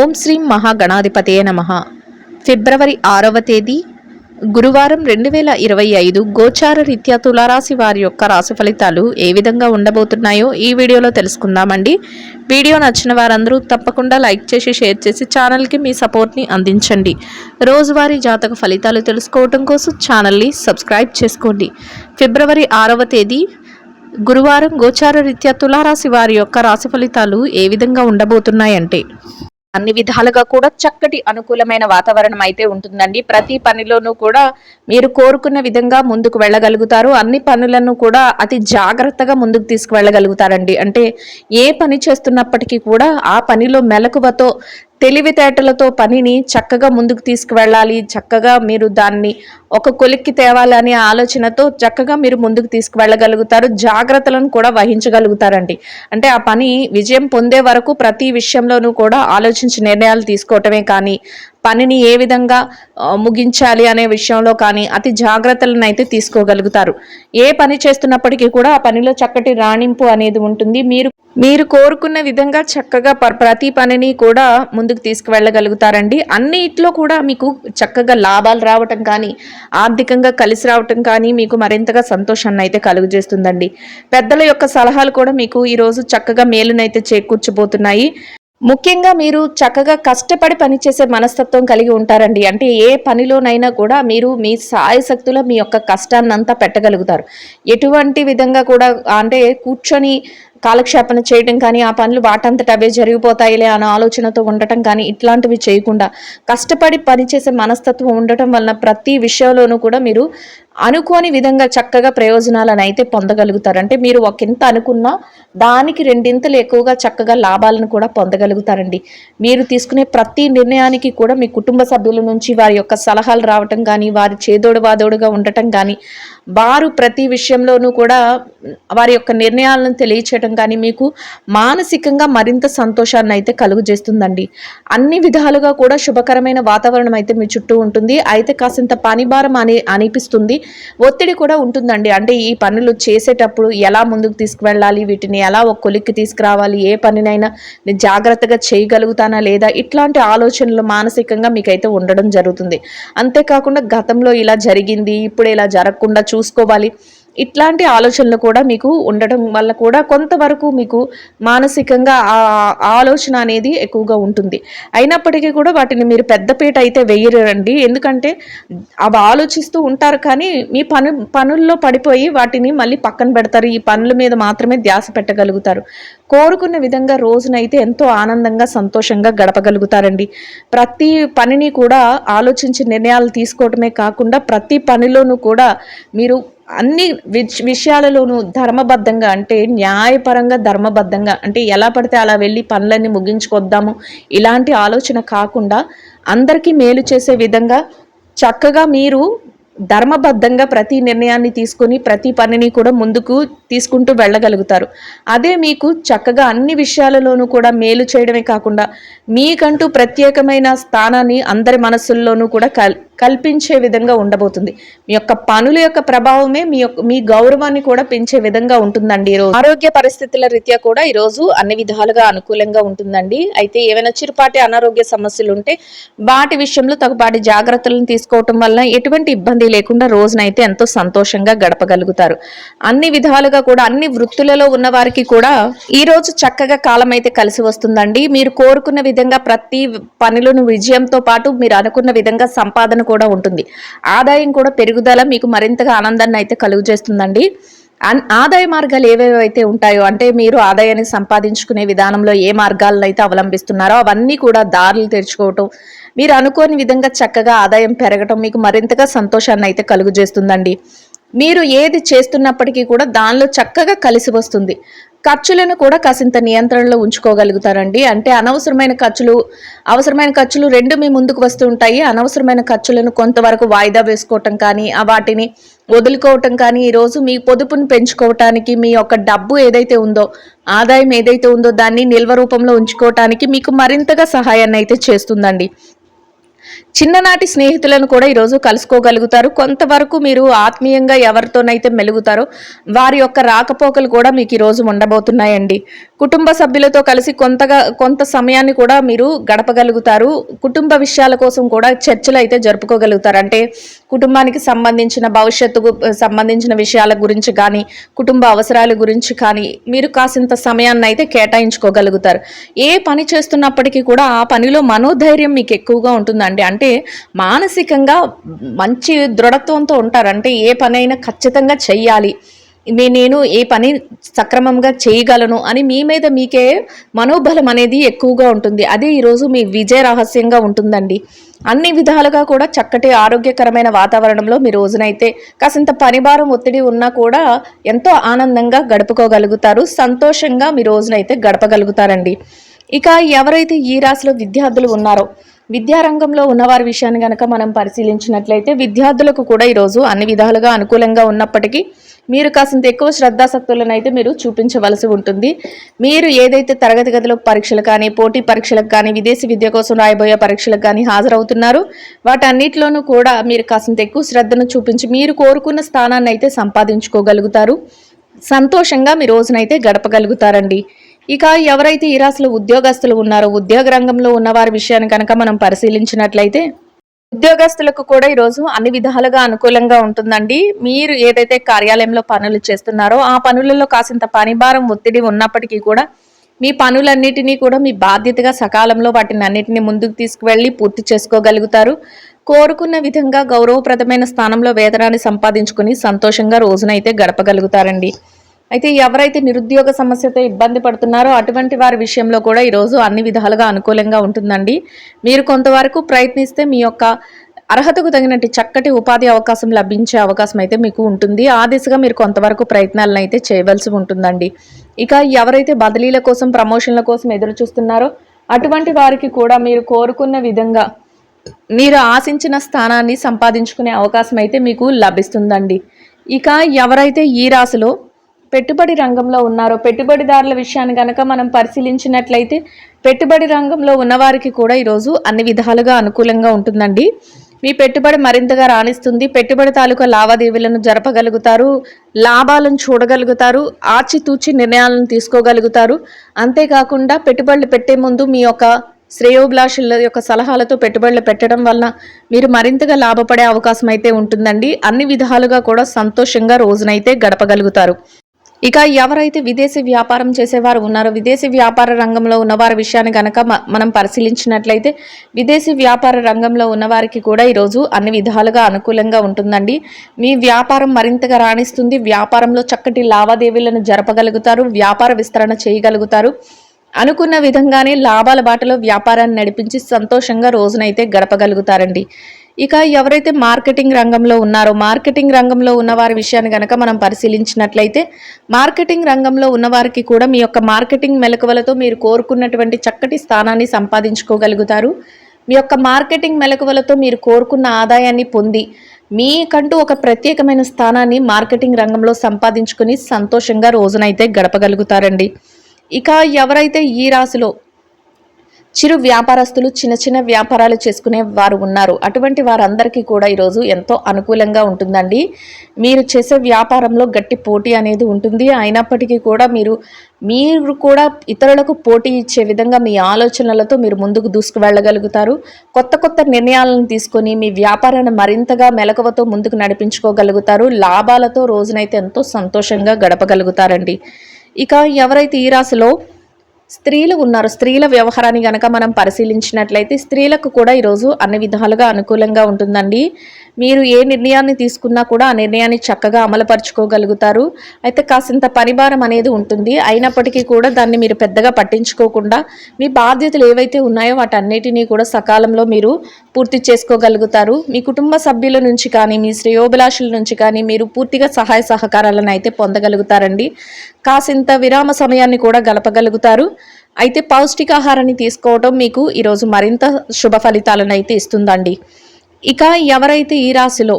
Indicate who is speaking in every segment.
Speaker 1: ఓం శ్రీ మహాగణాధిపతయ నమ. ఫిబ్రవరి ఆరవ తేదీ గురువారం రెండు వేల ఇరవై ఐదు గోచార రీత్యా తులారాశి వారి యొక్క రాశి ఫలితాలు ఏ విధంగా ఉండబోతున్నాయో ఈ వీడియోలో తెలుసుకుందామండి. వీడియో నచ్చిన వారందరూ తప్పకుండా లైక్ చేసి షేర్ చేసి ఛానల్కి మీ సపోర్ట్ని అందించండి. రోజువారీ జాతక ఫలితాలు తెలుసుకోవటం కోసం ఛానల్ని సబ్స్క్రైబ్ చేసుకోండి. ఫిబ్రవరి ఆరవ తేదీ గురువారం గోచార రీత్యా తులారాశి వారి యొక్క రాశి ఫలితాలు ఏ విధంగా ఉండబోతున్నాయంటే అన్ని విధాలుగా కూడా చక్కటి అనుకూలమైన వాతావరణం అయితే ఉంటుందండి. ప్రతి పనిలోనూ కూడా మీరు కోరుకున్న విధంగా ముందుకు వెళ్ళగలుగుతారు. అన్ని పనులను కూడా అతి జాగ్రత్తగా ముందుకు తీసుకువెళ్ళగలుగుతారండి. అంటే ఏ పని చేస్తున్నప్పటికీ కూడా ఆ పనిలో మెలకువతో తెలివితేటలతో పనిని చక్కగా ముందుకు తీసుకువెళ్ళాలి. చక్కగా మీరు దాన్ని ఒక కొలిక్కి తేవాలనే ఆలోచనతో చక్కగా మీరు ముందుకు తీసుకువెళ్ళగలుగుతారు. జాగ్రత్తలను కూడా వహించగలుగుతారండి. అంటే ఆ పని విజయం పొందే వరకు ప్రతి విషయంలోనూ కూడా ఆలోచించి నిర్ణయాలు తీసుకోవటమే కానీ పనిని ఏ విధంగా ముగించాలి అనే విషయంలో కానీ అతి జాగ్రత్తలను అయితే తీసుకోగలుగుతారు. ఏ పని చేస్తున్నప్పటికీ కూడా ఆ పనిలో చక్కటి రాణింపు అనేది ఉంటుంది. మీరు మీరు కోరుకున్న విధంగా చక్కగా ప- ప్రతి పనిని కూడా ముందుకు తీసుకువెళ్ళగలుగుతారండి. అన్నిట్లో కూడా మీకు చక్కగా లాభాలు రావటం కానీ ఆర్థికంగా కలిసి రావటం కానీ మీకు మరింతగా సంతోషాన్ని అయితే కలుగజేస్తుందండి. పెద్దల యొక్క సలహాలు కూడా మీకు ఈరోజు చక్కగా మేలునైతే చేకూర్చబోతున్నాయి. ముఖ్యంగా మీరు చక్కగా కష్టపడి పనిచేసే మనస్తత్వం కలిగి ఉంటారండి. అంటే ఏ పనిలోనైనా కూడా మీరు మీ సాయశక్తుల మీ యొక్క కష్టాన్ని అంతా పెట్టగలుగుతారు. ఎటువంటి విధంగా కూడా అంటే కూర్చొని కాలక్షేపణ చేయడం కానీ ఆ పనులు వాటంతట అవే జరిగిపోతాయిలే అనే ఆలోచనతో ఉండటం కానీ ఇట్లాంటివి చేయకుండా కష్టపడి పనిచేసే మనస్తత్వం ఉండటం వలన ప్రతి విషయంలోనూ కూడా మీరు అనుకోని విధంగా చక్కగా ప్రయోజనాలను అయితే పొందగలుగుతారంటే మీరు ఒకంత అనుకున్నా దానికి రెండింతలు ఎక్కువగా చక్కగా లాభాలను కూడా పొందగలుగుతారండి. మీరు తీసుకునే ప్రతి నిర్ణయానికి కూడా మీ కుటుంబ సభ్యుల నుంచి వారి యొక్క సలహాలు రావటం కానీ వారి చేదోడు వాదోడుగా ఉండటం కానీ వారు ప్రతి విషయంలోనూ కూడా వారి యొక్క నిర్ణయాలను తెలియచేయడం కానీ మీకు మానసికంగా మరింత సంతోషాన్ని అయితే కలుగజేస్తుందండి. అన్ని విధాలుగా కూడా శుభకరమైన వాతావరణం అయితే మీ చుట్టూ ఉంటుంది. అయితే కాసింత పనిభారం అని అనిపిస్తుంది. ఒత్తిడి కూడా ఉంటుందండి. అంటే ఈ పనులు చేసేటప్పుడు ఎలా ముందుకు తీసుకువెళ్ళాలి? వీటిని ఎలా ఒక కొలిక్కి తీసుకురావాలి? ఏ పనినైనా నేను జాగ్రత్తగా చేయగలుగుతానా లేదా? ఇట్లాంటి ఆలోచనలు మానసికంగా మీకైతే ఉండడం జరుగుతుంది. అంతేకాకుండా గతంలో ఇలా జరిగింది ఇప్పుడు ఇలా జరగకుండా చూసుకోవాలి. ఇట్లాంటి ఆలోచనలు కూడా మీకు ఉండడం వల్ల కూడా కొంతవరకు మీకు మానసికంగా ఆ ఆలోచన అనేది ఎక్కువగా ఉంటుంది. అయినప్పటికీ కూడా వాటిని మీరు పెద్దపీట అయితే వేయరండి. ఎందుకంటే అవి ఆలోచిస్తూ ఉంటారు కానీ మీ పను పనుల్లో పడిపోయి వాటిని మళ్ళీ పక్కన పెడతారు. ఈ పనుల మీద మాత్రమే ధ్యాస పెట్టగలుగుతారు. కోరుకున్న విధంగా రోజునైతే ఎంతో ఆనందంగా సంతోషంగా గడపగలుగుతారండి. ప్రతి పనిని కూడా ఆలోచించి నిర్ణయాలు తీసుకోవటమే కాకుండా ప్రతి పనిలోనూ కూడా మీరు అన్ని విషయాలలోనూ ధర్మబద్ధంగా అంటే న్యాయపరంగా ధర్మబద్ధంగా అంటే ఎలా పడితే అలా వెళ్ళి పనులన్నీ ముగించుకొద్దాము. ఇలాంటి ఆలోచన కాకుండా అందరికీ మేలు చేసే విధంగా చక్కగా మీరు ధర్మబద్ధంగా ప్రతి నిర్ణయాన్ని తీసుకొని ప్రతి పనిని కూడా ముందుకు తీసుకుంటూ వెళ్ళగలుగుతారు. అదే మీకు చక్కగా అన్ని విషయాలలోనూ కూడా మేలు చేయడమే కాకుండా మీకంటూ ప్రత్యేకమైన స్థానాన్ని అందరి మనసుల్లోనూ కూడా కల్ కల్పించే విధంగా ఉండబోతుంది. మీ యొక్క పనుల యొక్క ప్రభావమే మీ యొక్క మీ గౌరవాన్ని కూడా పెంచే విధంగా ఉంటుందండి ఈరోజు ఆరోగ్య పరిస్థితుల రీత్యా కూడా ఈరోజు అన్ని విధాలుగా అనుకూలంగా ఉంటుందండి. అయితే ఏమైనా చిరుపాటి అనారోగ్య సమస్యలు ఉంటే వాటి విషయంలో తగుపాటి జాగ్రత్తలను తీసుకోవటం వల్ల ఎటువంటి ఇబ్బంది లేకుండా రోజునైతే ఎంతో సంతోషంగా గడపగలుగుతారు. అన్ని విధాలుగా కూడా అన్ని వృత్తులలో ఉన్న వారికి కూడా ఈ రోజు చక్కగా కాలం అయితే కలిసి వస్తుందండి. మీరు కోరుకున్న విధంగా ప్రతి పనులను విజయంతో పాటు మీరు అనుకున్న విధంగా సంపాదన కూడా ఉంటుంది. ఆదాయం కూడా పెరుగుదల మీకు మరింతగా ఆనందాన్ని అయితే కలుగు చేస్తుందండి అన్- ఆదాయ మార్గాలు ఏవేవైతే ఉంటాయో అంటే మీరు ఆదాయాన్ని సంపాదించుకునే విధానంలో ఏ మార్గాలను అయితే అవలంబిస్తున్నారో అవన్నీ కూడా దారులు తెరుచుకోవటం మీరు అనుకోని విధంగా చక్కగా ఆదాయం పెరగటం మీకు మరింతగా సంతోషాన్ని అయితే కలుగు చేస్తుందండి మీరు ఏది చేస్తున్నప్పటికీ కూడా దానిలో చక్కగా కలిసి వస్తుంది. ఖర్చులను కూడా కాసింత నియంత్రణలో ఉంచుకోగలుగుతారండి. అంటే అనవసరమైన ఖర్చులు అవసరమైన ఖర్చులు రెండు మీ ముందుకు వస్తూ ఉంటాయి. అనవసరమైన ఖర్చులను కొంతవరకు వాయిదా వేసుకోవటం కానీ వాటిని వదులుకోవటం కానీ ఈరోజు మీ పొదుపును పెంచుకోవటానికి మీ యొక్క డబ్బు ఏదైతే ఉందో ఆదాయం ఏదైతే ఉందో దాన్ని నిల్వ రూపంలో ఉంచుకోవటానికి మీకు మరింతగా సహాయాన్ని అయితే చేస్తుందండి. చిన్ననాటి స్నేహితులను కూడా ఈరోజు కలుసుకోగలుగుతారు. కొంతవరకు మీరు ఆత్మీయంగా ఎవరితోనైతే మెలుగుతారో వారి యొక్క రాకపోకలు కూడా మీకు ఈరోజు ఉండబోతున్నాయండి. కుటుంబ సభ్యులతో కలిసి కొంతగా కొంత సమయాన్ని కూడా మీరు గడపగలుగుతారు. కుటుంబ విషయాల కోసం కూడా చర్చలు అయితే జరుపుకోగలుగుతారు. అంటే కుటుంబానికి సంబంధించిన భవిష్యత్తుకు సంబంధించిన విషయాల గురించి కానీ కుటుంబ అవసరాల గురించి కానీ మీరు కాసింత సమయాన్ని అయితే కేటాయించుకోగలుగుతారు. ఏ పని చేస్తున్నప్పటికీ కూడా ఆ పనిలో మనోధైర్యం మీకు ఎక్కువగా ఉంటుందండి. అంటే మానసికంగా మంచి దృఢత్వంతో ఉంటారు. అంటే ఏ పనైనా ఖచ్చితంగా చెయ్యాలి. నేను ఏ పని సక్రమంగా చేయగలను అని మీ మీద మీకే మనోబలం అనేది ఎక్కువగా ఉంటుంది. అదే ఈరోజు మీ విజయ రహస్యంగా ఉంటుందండి. అన్ని విధాలుగా కూడా చక్కటి ఆరోగ్యకరమైన వాతావరణంలో మీ రోజునైతే కాసింత పనిభారం ఒత్తిడి ఉన్నా కూడా ఎంతో ఆనందంగా గడుపుకోగలుగుతారు. సంతోషంగా మీ రోజునైతే గడపగలుగుతారండి. ఇక ఎవరైతే ఈ రాశిలో విద్యార్థులు ఉన్నారో విద్యారంగంలో ఉన్నవారి విషయాన్ని కనుక మనం పరిశీలించినట్లయితే విద్యార్థులకు కూడా ఈరోజు అన్ని విధాలుగా అనుకూలంగా ఉన్నప్పటికీ మీరు కాసింత ఎక్కువ శ్రద్ధాశక్తులను అయితే మీరు చూపించవలసి ఉంటుంది. మీరు ఏదైతే తరగతి గదిలో పరీక్షలు కానీ పోటీ పరీక్షలకు కానీ విదేశీ విద్య కోసం రాయబోయే పరీక్షలకు కానీ హాజరవుతున్నారు. వాటన్నిటిలోనూ కూడా మీరు కాసింత ఎక్కువ శ్రద్ధను చూపించి మీరు కోరుకున్న స్థానాన్ని అయితే సంపాదించుకోగలుగుతారు. సంతోషంగా మీ రోజునైతే గడపగలుగుతారండి. ఇక ఎవరైతే ఈ రాశిలో ఉద్యోగస్తులు ఉన్నారో ఉద్యోగ రంగంలో ఉన్నవారి విషయాన్ని కనుక మనం పరిశీలించినట్లయితే ఉద్యోగస్తులకు కూడా ఈరోజు అన్ని విధాలుగా అనుకూలంగా ఉంటుందండి. మీరు ఏదైతే కార్యాలయంలో పనులు చేస్తున్నారో ఆ పనులలో కాసింత పనిభారం ఒత్తిడి ఉన్నప్పటికీ కూడా మీ పనులన్నిటినీ కూడా మీ బాధ్యతగా సకాలంలో వాటిని అన్నిటిని ముందుకు తీసుకువెళ్ళి పూర్తి చేసుకోగలుగుతారు. కోరుకున్న విధంగా గౌరవప్రదమైన స్థానంలో వేతనాన్ని సంపాదించుకుని సంతోషంగా రోజునైతే గడపగలుగుతారండి. అయితే ఎవరైతే నిరుద్యోగ సమస్యతో ఇబ్బంది పడుతున్నారో అటువంటి వారి విషయంలో కూడా ఈరోజు అన్ని విధాలుగా అనుకూలంగా ఉంటుందండి. మీరు కొంతవరకు ప్రయత్నిస్తే మీ యొక్క అర్హతకు తగినట్టు చక్కటి ఉపాధి అవకాశం లభించే అవకాశం అయితే మీకు ఉంటుంది. ఆ దిశగా మీరు కొంతవరకు ప్రయత్నాలను అయితే చేయవలసి ఉంటుందండి. ఇక ఎవరైతే బదిలీల కోసం ప్రమోషన్ల కోసం ఎదురు చూస్తున్నారో అటువంటి వారికి కూడా మీరు కోరుకున్న విధంగా మీరు ఆశించిన స్థానాన్ని సంపాదించుకునే అవకాశం అయితే మీకు లభిస్తుందండి. ఇక ఎవరైతే ఈ రాశిలో పెట్టుబడి రంగంలో ఉన్నారో పెట్టుబడిదారుల విషయాన్ని కనుక మనం పరిశీలించినట్లయితే పెట్టుబడి రంగంలో ఉన్నవారికి కూడా ఈరోజు అన్ని విధాలుగా అనుకూలంగా ఉంటుందండి. మీ పెట్టుబడి మరింతగా రాణిస్తుంది. పెట్టుబడి తాలూకా లావాదేవీలను జరపగలుగుతారు. లాభాలను చూడగలుగుతారు. ఆచితూచి నిర్ణయాలను తీసుకోగలుగుతారు. అంతేకాకుండా పెట్టుబడులు పెట్టే ముందు మీ యొక్క శ్రేయోభిలాషుల యొక్క సలహాలతో పెట్టుబడులు పెట్టడం వలన మీరు మరింతగా లాభపడే అవకాశం అయితే ఉంటుందండి. అన్ని విధాలుగా కూడా సంతోషంగా రోజునైతే గడపగలుగుతారు. ఇక ఎవరైతే విదేశీ వ్యాపారం చేసేవారు ఉన్నారో విదేశీ వ్యాపార రంగంలో ఉన్నవారి విషయాన్ని గనక మనం పరిశీలించినట్లయితే విదేశీ వ్యాపార రంగంలో ఉన్నవారికి కూడా ఈరోజు అన్ని విధాలుగా అనుకూలంగా ఉంటుందండి. మీ వ్యాపారం మరింతగా రాణిస్తుంది. వ్యాపారంలో చక్కటి లావాదేవీలను జరపగలుగుతారు. వ్యాపార విస్తరణ చేయగలుగుతారు. అనుకున్న విధంగానే లాభాల బాటలో వ్యాపారాన్ని నడిపించి సంతోషంగా రోజునైతే గడపగలుగుతారండి. ఇక ఎవరైతే మార్కెటింగ్ రంగంలో ఉన్నారో మార్కెటింగ్ రంగంలో ఉన్న వారి విషయాన్ని గనక మనం పరిశీలించినట్లయితే మార్కెటింగ్ రంగంలో ఉన్నవారికి కూడా మీ యొక్క మార్కెటింగ్ మెలకువలతో మీరు కోరుకున్నటువంటి చక్కటి స్థానాన్ని సంపాదించుకోగలుగుతారు. మీ యొక్క మార్కెటింగ్ మెలకువలతో మీరు కోరుకున్న ఆదాయాన్ని పొంది మీకంటూ ఒక ప్రత్యేకమైన స్థానాన్ని మార్కెటింగ్ రంగంలో సంపాదించుకుని సంతోషంగా రోజునైతే గడపగలుగుతారండి. ఇక ఎవరైతే ఈ రాశిలో చిరు వ్యాపారస్తులు చిన్న చిన్న వ్యాపారాలు చేసుకునే వారు ఉన్నారు. అటువంటి వారందరికీ కూడా ఈరోజు ఎంతో అనుకూలంగా ఉంటుందండి. మీరు చేసే వ్యాపారంలో గట్టి పోటీ అనేది ఉంటుంది. అయినప్పటికీ కూడా మీరు మీరు కూడా ఇతరులకు పోటీ ఇచ్చే విధంగా మీ ఆలోచనలతో మీరు ముందుకు దూసుకు వెళ్ళగలుగుతారు కొత్త కొత్త నిర్ణయాలను తీసుకొని మీ వ్యాపారాన్ని మరింతగా మెలకువతో ముందుకు నడిపించుకోగలుగుతారు. లాభాలతో రోజునైతే ఎంతో సంతోషంగా గడపగలుగుతారండి. ఇక ఎవరైతే ఈ రాశిలో స్త్రీలు ఉన్నారు. స్త్రీల వ్యవహారాన్ని గనక మనం పరిశీలించినట్లయితే స్త్రీలకు కూడా ఈరోజు అన్ని విధాలుగా అనుకూలంగా ఉంటుందండి. మీరు ఏ నిర్ణయాన్ని తీసుకున్నా కూడా ఆ నిర్ణయాన్ని చక్కగా అమలుపరుచుకోగలుగుతారు. అయితే కాసింత పరిభారం అనేది ఉంటుంది. అయినప్పటికీ కూడా దాన్ని మీరు పెద్దగా పట్టించుకోకుండా మీ బాధ్యతలు ఏవైతే ఉన్నాయో వాటన్నిటినీ కూడా సకాలంలో మీరు పూర్తి చేసుకోగలుగుతారు. మీ కుటుంబ సభ్యుల నుంచి కానీ మీ శ్రేయోభిలాషుల నుంచి కానీ మీరు పూర్తిగా సహాయ సహకారాలను అయితే పొందగలుగుతారండి. కాసింత విరామ సమయాన్ని కూడా గలపగలుగుతారు. అయితే పౌష్టికాహారాన్ని తీసుకోవడం మీకు ఈరోజు మరింత శుభ ఫలితాలను అయితే ఇస్తుందండి. ఇక ఎవరైతే ఈ రాశిలో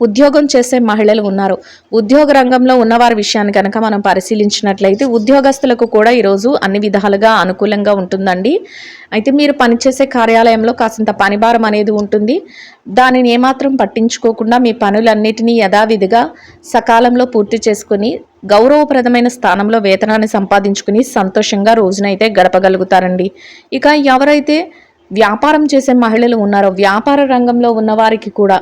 Speaker 1: ఉద్యోగం చేసే మహిళలు ఉన్నారు ఉద్యోగ రంగంలో ఉన్నవారి విషయాన్ని కనుక మనం పరిశీలించినట్లయితే ఉద్యోగస్తులకు కూడా ఈరోజు అన్ని విధాలుగా అనుకూలంగా ఉంటుందండి. అయితే మీరు పనిచేసే కార్యాలయంలో కాసింత పనిభారం అనేది ఉంటుంది. దానిని ఏమాత్రం పట్టించుకోకుండా మీ పనులన్నిటినీ యథావిధిగా సకాలంలో పూర్తి చేసుకుని గౌరవప్రదమైన స్థానంలో వేతనాన్ని సంపాదించుకుని సంతోషంగా రోజునైతే గడపగలుగుతారండి. ఇక ఎవరైతే వ్యాపారం చేసే మహిళలు ఉన్నారో వ్యాపార రంగంలో ఉన్నవారికి కూడా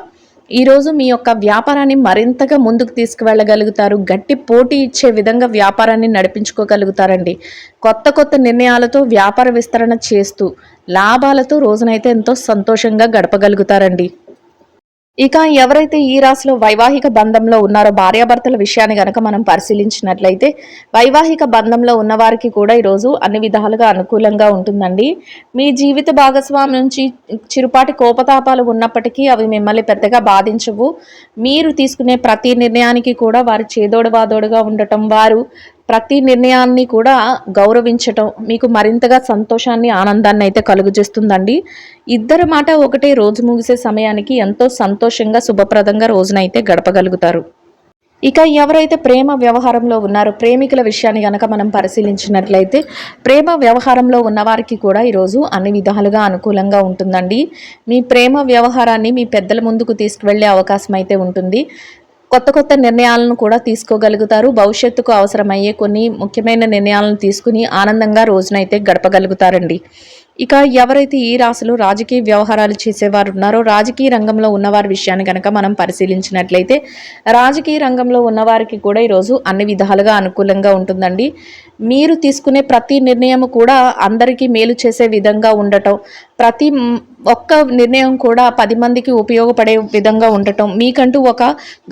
Speaker 1: ఈరోజు మీ యొక్క వ్యాపారాన్ని మరింతగా ముందుకు తీసుకువెళ్ళగలుగుతారు గట్టి పోటీ ఇచ్చే విధంగా వ్యాపారాన్ని నడిపించుకోగలుగుతారండి. కొత్త కొత్త నిర్ణయాలతో వ్యాపార విస్తరణ చేస్తూ లాభాలతో రోజునైతే ఎంతో సంతోషంగా గడపగలుగుతారండి. ఇక ఎవరైతే ఈ రాశిలో వైవాహిక బంధంలో ఉన్నారో భార్యాభర్తల విషయాన్ని గనక మనం పరిశీలించినట్లయితే వైవాహిక బంధంలో ఉన్నవారికి కూడా ఈరోజు అన్ని విధాలుగా అనుకూలంగా ఉంటుందండి. మీ జీవిత భాగస్వామి నుంచి చిరుపాటి కోపతాపాలు ఉన్నప్పటికీ అవి మిమ్మల్ని పెద్దగా బాధించవు. మీరు తీసుకునే ప్రతి నిర్ణయానికి కూడా వారు చేదోడు వాదోడుగా ఉండటం వారు ప్రతి నిర్ణయాన్ని కూడా గౌరవించటం మీకు మరింతగా సంతోషాన్ని ఆనందాన్ని అయితే కలుగజేస్తుందండి. ఇద్దరు మాట ఒకటే రోజు ముగిసే సమయానికి ఎంతో సంతోషంగా శుభప్రదంగా రోజునైతే గడపగలుగుతారు. ఇక ఎవరైతే ప్రేమ వ్యవహారంలో ఉన్నారో ప్రేమికుల విషయాన్ని కనుక మనం పరిశీలించినట్లయితే ప్రేమ వ్యవహారంలో ఉన్నవారికి కూడా ఈరోజు అన్ని విధాలుగా అనుకూలంగా ఉంటుందండి. మీ ప్రేమ వ్యవహారాన్ని మీ పెద్దల ముందుకు తీసుకువెళ్ళే అవకాశం అయితే ఉంటుంది. కొత్త కొత్త నిర్ణయాలను కూడా తీసుకోగలుగుతారు. భవిష్యత్తుకు అవసరమయ్యే కొన్ని ముఖ్యమైన నిర్ణయాలను తీసుకుని ఆనందంగా రోజునైతే గడపగలుగుతారండి. ఇక ఎవరైతే ఈ రాశిలో రాజకీయ వ్యవహారాలు చేసేవారు ఉన్నారో రాజకీయ రంగంలో ఉన్నవారి విషయాన్ని కనుక మనం పరిశీలించినట్లయితే రాజకీయ రంగంలో ఉన్నవారికి కూడా ఈరోజు అన్ని విధాలుగా అనుకూలంగా ఉంటుందండి. మీరు తీసుకునే ప్రతి నిర్ణయం కూడా అందరికీ మేలు చేసే విధంగా ఉండటం ప్రతి ఒక్క నిర్ణయం కూడా పది మందికి ఉపయోగపడే విధంగా ఉండటం మీకంటూ ఒక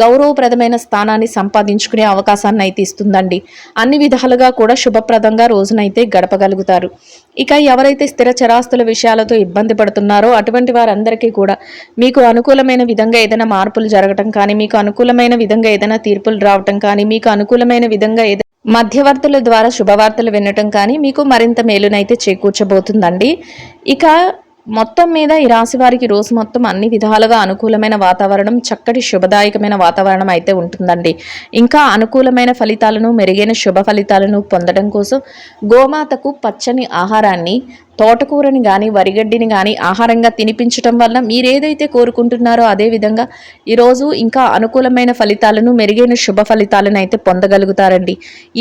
Speaker 1: గౌరవప్రదమైన స్థానాన్ని సంపాదించుకునే అవకాశాన్ని అయితే ఇస్తుందండి. అన్ని విధాలుగా కూడా శుభప్రదంగా రోజునైతే గడపగలుగుతారు. ఇక ఎవరైతే స్థిర చరాస్తుల విషయాలతో ఇబ్బంది పడుతున్నారో అటువంటి వారందరికీ కూడా మీకు అనుకూలమైన విధంగా ఏదైనా మార్పులు జరగటం కానీ మీకు అనుకూలమైన విధంగా ఏదైనా తీర్పులు రావటం కానీ మీకు అనుకూలమైన విధంగా ఏదైనా మధ్యవర్తుల ద్వారా శుభవార్తలు వినటం కానీ మీకు మరింత మేలునైతే చేకూర్చబోతుందండి. ఇక మొత్తం మీద ఈ రాశి వారికి రోజు మొత్తం అన్ని విధాలుగా అనుకూలమైన వాతావరణం చక్కటి శుభదాయకమైన వాతావరణం అయితే ఉంటుందండి. ఇంకా అనుకూలమైన ఫలితాలను మెరుగైన శుభ ఫలితాలను పొందడం కోసం గోమాతకు పచ్చని ఆహారాన్ని తోటకూరని కానీ వరిగడ్డిని కానీ ఆహారంగా తినిపించటం వల్ల మీరేదైతే కోరుకుంటున్నారో అదే విధంగా ఈరోజు ఇంకా అనుకూలమైన ఫలితాలను మెరుగైన శుభ ఫలితాలను అయితే పొందగలుగుతారండి.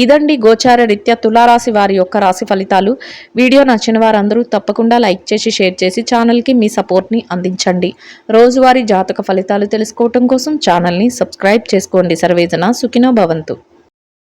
Speaker 1: ఇదండి గోచార రీత్యా తులారాశి వారి యొక్క రాశి ఫలితాలు. వీడియో నచ్చిన వారందరూ తప్పకుండా లైక్ చేసి షేర్ చేసి ఛానల్కి మీ సపోర్ట్ని అందించండి. రోజువారీ జాతక ఫలితాలు తెలుసుకోవటం కోసం ఛానల్ని సబ్స్క్రైబ్ చేసుకోండి. సర్వేజన సుఖినో భవంతు.